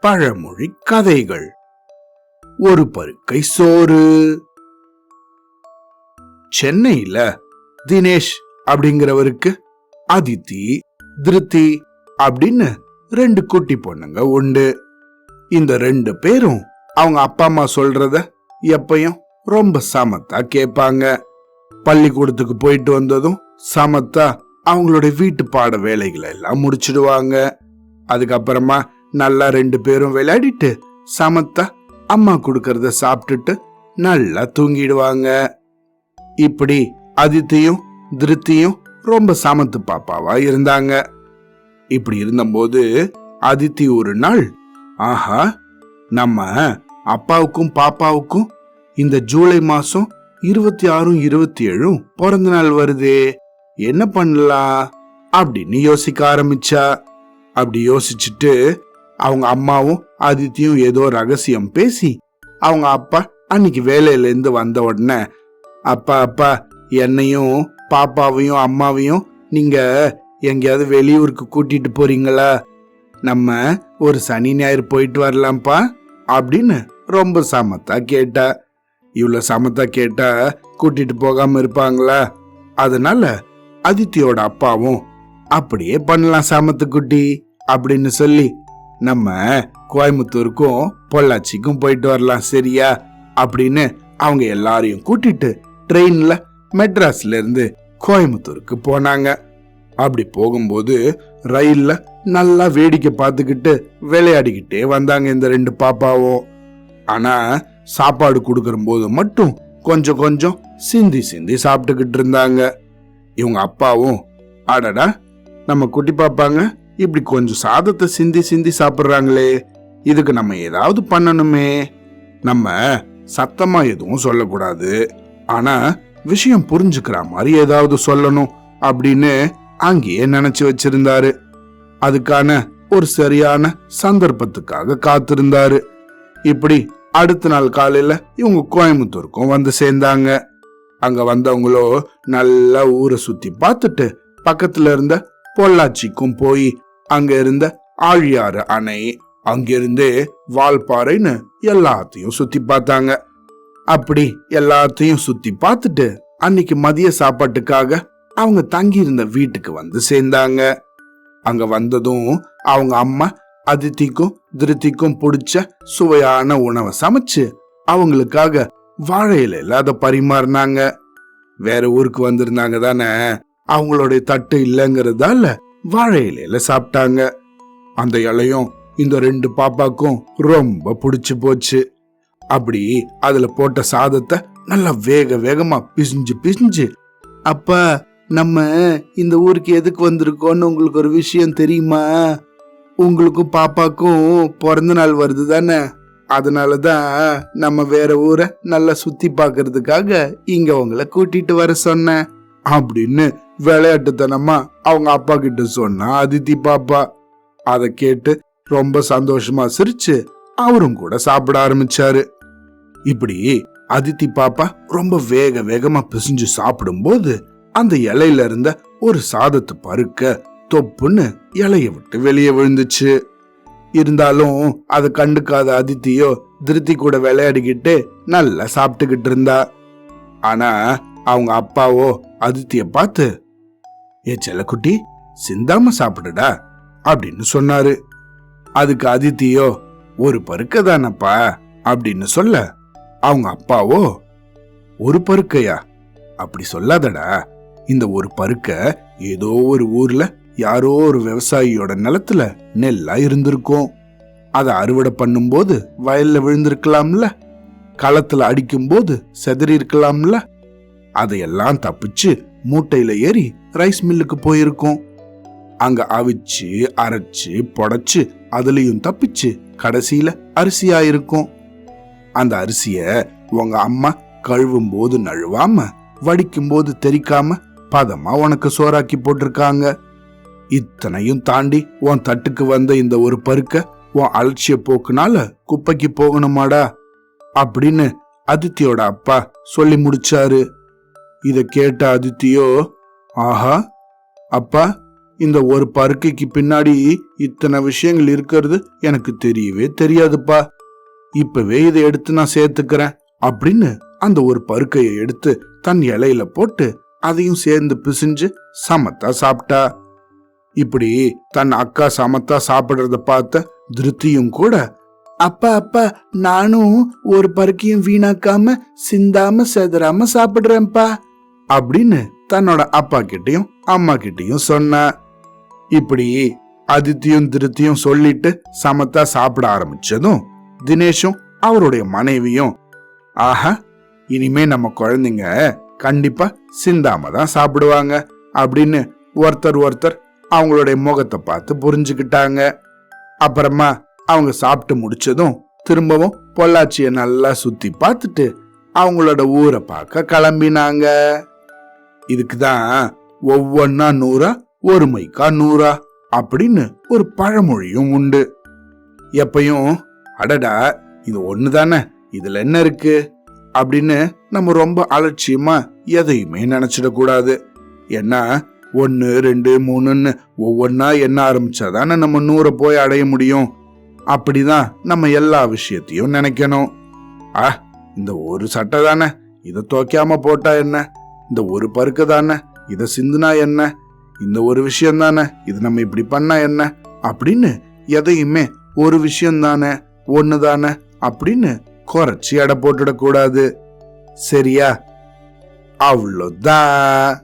பழமொழி கதைகள். ஒரு பருக்கை சோறு. சென்னையில தினேஷ் அப்படிங்கிறவருக்கு அதித்தி திருத்தி அப்படின்னு ரெண்டு குட்டி பொண்ணுங்க உண்டு. இந்த ரெண்டு பேரும் அவங்க அப்பா அம்மா சொல்றத எப்பயும் ரொம்ப சமத்தா கேட்பாங்க. பள்ளிக்கூடத்துக்கு போயிட்டு வந்ததும் சமத்தா அவங்களுடைய வீட்டு பாட வேலைகளை எல்லாம் முடிச்சிடுவாங்க. அதுக்கப்புறமா நல்லா ரெண்டு பேரும் விளையாடிட்டு சமத்தா அம்மா கொடுக்கறத சாப்பிட்டுட்டு நல்லா தூங்கிடுவாங்க. இப்படி அதித்தியும் திருத்தியும் ரொம்ப சமத்து பாப்பாவா இருந்தாங்க. இப்படி இருந்தபோது அதித்தி ஒரு நாள் ஆஹா நம்ம அப்பாவுக்கும் பாப்பாவுக்கும் இந்த ஜூலை மாசம் இருபத்தி ஆறும் இருபத்தி ஏழும் பிறந்த நாள் வருதே. என்ன பண்ணலாம் அப்படின்னு யோசிக்க ஆரம்பிச்சா. அப்படி யோசிச்சுட்டு அவங்க அம்மாவும் ஆதித்யும் ஏதோ ரகசியம் பேசி அவங்க அப்பா அன்னைக்கு வேலையிலேருந்து வந்த உடனே அப்பா அப்பா என்னையும் பாப்பாவையும் அம்மாவையும் நீங்க எங்கேயாவது வெளியூருக்கு கூட்டிட்டு போறீங்களா? நம்ம ஒரு சனி ஞாயிறு போயிட்டு வரலாம்ப்பா அப்படின்னு ரொம்ப சமத்தா கேட்டா. இவ்வளோ சமத்தா கேட்டா கூட்டிட்டு போகாம இருப்பாங்களா? அதனால அதித்தியோட அப்பாவும் அப்படியே பண்ணலாம் சாமத்துக்குட்டி அப்படின்னு சொல்லி நம்ம கோயம்புத்தூருக்கும் பொள்ளாச்சிக்கும் போயிட்டு வரலாம் சரியா? அப்படின்னு அவங்க எல்லாரையும் கூட்டிட்டு ட்ரெயின்ல மெட்ராஸ்ல இருந்து கோயம்புத்தூருக்கு போனாங்க. அப்படி போகும்போது ரயில்ல நல்லா வேடிக்கை பார்த்துக்கிட்டு விளையாடிக்கிட்டே வந்தாங்க இந்த ரெண்டு பாப்பாவும். ஆனா சாப்பாடு கொடுக்கற போது மட்டும் கொஞ்சம் கொஞ்சம் சிந்தி சிந்தி சாப்பிட்டுக்கிட்டு இருந்தாங்க. இவங்க அப்பாவும் அடடா நம்ம குட்டி பாப்பாங்க இப்படி கொஞ்சம் சாதத்தை சிந்தி சிந்தி சாப்பிட்றாங்களே இதுக்கு நம்ம ஏதாவது பண்ணணுமே. நம்ம சத்தமா எதுவும் சொல்லக்கூடாது ஆனா விஷயம் புரிஞ்சுக்கிற மாதிரி ஏதாவது சொல்லணும் அப்படின்னு அங்கேயே நினைச்சு வச்சிருந்தாரு. அதுக்கான ஒரு சரியான சந்தர்ப்பத்துக்காக காத்திருந்தாரு. இப்படி அடுத்த நாள் காலையில இவங்க கோயம்புத்தூருக்கும் வந்து சேர்ந்தாங்க. அங்க வந்தவங்களோ நல்லா ஊரை சுத்தி பார்த்துட்டு பக்கத்துல இருந்த பொள்ளாச்சிக்கும் போய் அங்க இருந்த ஆழியாறு அணை அங்கிருந்தே வால்பாறைன்னு எல்லாத்தையும் சுத்தி பார்த்தாங்க. அப்படி எல்லாத்தையும் சுத்தி பார்த்துட்டு அன்னைக்கு மதிய சாப்பாட்டுக்காக அவங்க தங்கி இருந்த வீட்டுக்கு வந்து சேர்ந்தாங்க. அங்க வந்ததும் அவங்க அம்மா அதித்திக்கும் திருத்திக்கும் பிடிச்ச சுவையான உணவை சமைச்சு அவங்களுக்காக வாழை இலையில அதை பரிமாறினாங்க. வேற ஊருக்கு வந்திருந்தாங்க தானே. அவங்களுடைய தட்டு இல்லைங்கிறதால வாழை இலையில சாப்பிட்டாங்க. அந்த இலையும் இந்த ரெண்டு பாப்பாக்கும் ரொம்ப பிடிச்சு போச்சு. அப்படி அதுல போட்ட சாதத்தை நல்லா வேக வேகமா பிசிஞ்சு பிசிஞ்சு அப்ப நம்ம இந்த ஊருக்கு எதுக்கு வந்திருக்கோம்னு உங்களுக்கு ஒரு விஷயம் தெரியுமா? உங்களுக்கும் பாப்பாக்கும் பிறந்த நாள் வருது தானே. அதனாலதான் நம்ம வேற ஊரை நல்லா சுத்தி பார்க்கறதுக்காக இங்க உங்களை கூட்டிட்டு வர சொன்னேன். அப்படின்னு விளையாட்டுத்தனமா அவங்க அப்பா கிட்ட சொன்னா அதித்தி பாப்பா. அதை கேட்டு ரொம்ப சந்தோஷமா சிரிச்சு அவரும் கூட சாப்பிட ஆரம்பிச்சாரு. இப்படி அதித்தி பாப்பா ரொம்ப வேக வேகமா பிசிஞ்சு சாப்பிடும்போது அந்த இலையில இருந்த ஒரு சாதத்தை பருக்க தொப்புன்னு இலைய விட்டு வெளியே விழுந்துச்சு. இருந்தாலும் அதை கண்டுக்காத அதித்தியோ திருத்தி கூட விளையாடிக்கிட்டு நல்லா சாப்பிட்டுக்கிட்டு இருந்தா. ஆனா அவங்க அப்பாவோ அதித்திய பார்த்து ஏ செல்லக்குட்டி சிந்தாம சாப்பிடுடா அப்படின்னு சொன்னாரு. அதுக்கு அதித்தியோ ஒரு பருக்க தானப்பா அப்படின்னு சொல்ல அவங்க அப்பாவோ ஒரு பருக்கையா? அப்படி சொல்லாதடா. இந்த ஒரு பருக்க ஏதோ ஒரு ஊர்ல யாரோ ஒரு விவசாயியோட நிலத்துல நெல்லா இருந்திருக்கும். அதை அறுவடை பண்ணும்போது வயல்ல விழுந்திருக்கலாம்ல. களத்துல அடிக்கும்போது செதறி இருக்கலாம்ல. அதையெல்லாம் தப்பிச்சு மூட்டையில ஏறி ரைஸ் மில்லுக்கு போயிருக்கும். அங்க அவிச்சு அரைச்சு புடைச்சு அதுலயும் தப்பிச்சு கடைசியில அரிசியா இருக்கும் அந்த அரிசிய உங்க அம்மா கழுவும் போது நழுவாம வடிக்கும் போது தெரிக்காம பதமா உனக்கு சோறாக்கி போட்டிருக்காங்க. இத்தனையும் தாண்டி உன் தட்டுக்கு வந்த இந்த ஒரு பருக்க உன் அலட்சிய போக்குனால குப்பைக்கு போகணுமாடா? அப்படின்னு அதித்தியோட அப்பா சொல்லி முடிச்சாரு. இத கேட்ட அதித்தியோ ஆஹா அப்பா இந்த ஒரு பருக்கைக்கு பின்னாடி இத்தனை விஷயங்கள் இருக்கிறது எனக்கு தெரியவே தெரியாதுப்பா. இப்பவே இதை எடுத்து நான் சேர்த்துக்கிறேன் அப்படின்னு அந்த ஒரு பருக்கையை எடுத்து தன் இலையில போட்டு அதையும் சேர்ந்து பிசிஞ்சு சமத்தா சாப்பிட்டா. இப்படி தன் அக்கா சமத்தா சாப்பிடுறத பார்த்த திருப்தியும் கூட அப்பா அப்பா நானும் ஒரு பருக்கையும் வீணாக்காம சிந்தாம செதறாம சாப்பிடுறேன்ப்பா அப்படின்னு தன்னோட அப்பா கிட்டயும் அம்மா கிட்டயும் சொன்ன. இப்படி அதித்தியும் திருத்தியும் சொல்லிட்டு சமத்தா சாப்பிட ஆரம்பிச்சதும் தினேஷும் அவருடைய மனைவியும் ஆஹா இனிமே நம்ம குழந்தைங்க கண்டிப்பா சிந்தாம தான் சாப்பிடுவாங்க அப்படின்னு ஒருத்தர் ஒருத்தர் அவங்களுடைய முகத்தை பார்த்து புரிஞ்சுக்கிட்டாங்க. அப்புறமா அவங்க சாப்பிட்டு முடிச்சதும் திரும்பவும் பொள்ளாச்சியை நல்லா சுத்தி பார்த்துட்டு அவங்களோட ஊரை பார்க்க கிளம்பினாங்க. இதுக்கு தான் ஒவ்வொன்னா நூறா ஒரு மைக்கா நூறா அப்படின்னு ஒரு பழமொழியும் உண்டு. எப்பையும் அடடா இது ஒண்ணு தானே இதுல என்ன இருக்கு? அப்படின்னு நம்ம ரொம்ப அலட்சியமா எதையுமே நினைச்சிடக்கூடாது. ஏன்னா ஒன்று ரெண்டு மூணுன்னு ஒவ்வொன்றா எண்ண ஆரம்பிச்சாதானே நம்ம நூறை போய் அடைய முடியும். அப்படிதான் நம்ம எல்லா விஷயத்தையும் நினைக்கணும். ஆ இந்த ஒரு சட்டை தானே? இதை துவைக்காம போட்டா என்ன? இந்த ஒரு பருக்கு தானே? இதை சிந்துனா என்ன? இந்த ஒரு விஷயம் தானே? இது நம்ம இப்படி பண்ணா என்ன? அப்படின்னு எதையுமே ஒரு விஷயம் தானே? ஒன்று தானே? அப்படின்னு குறைச்சி எடை போட்டுடக்கூடாது. சரியா? அவ்வளோதான்.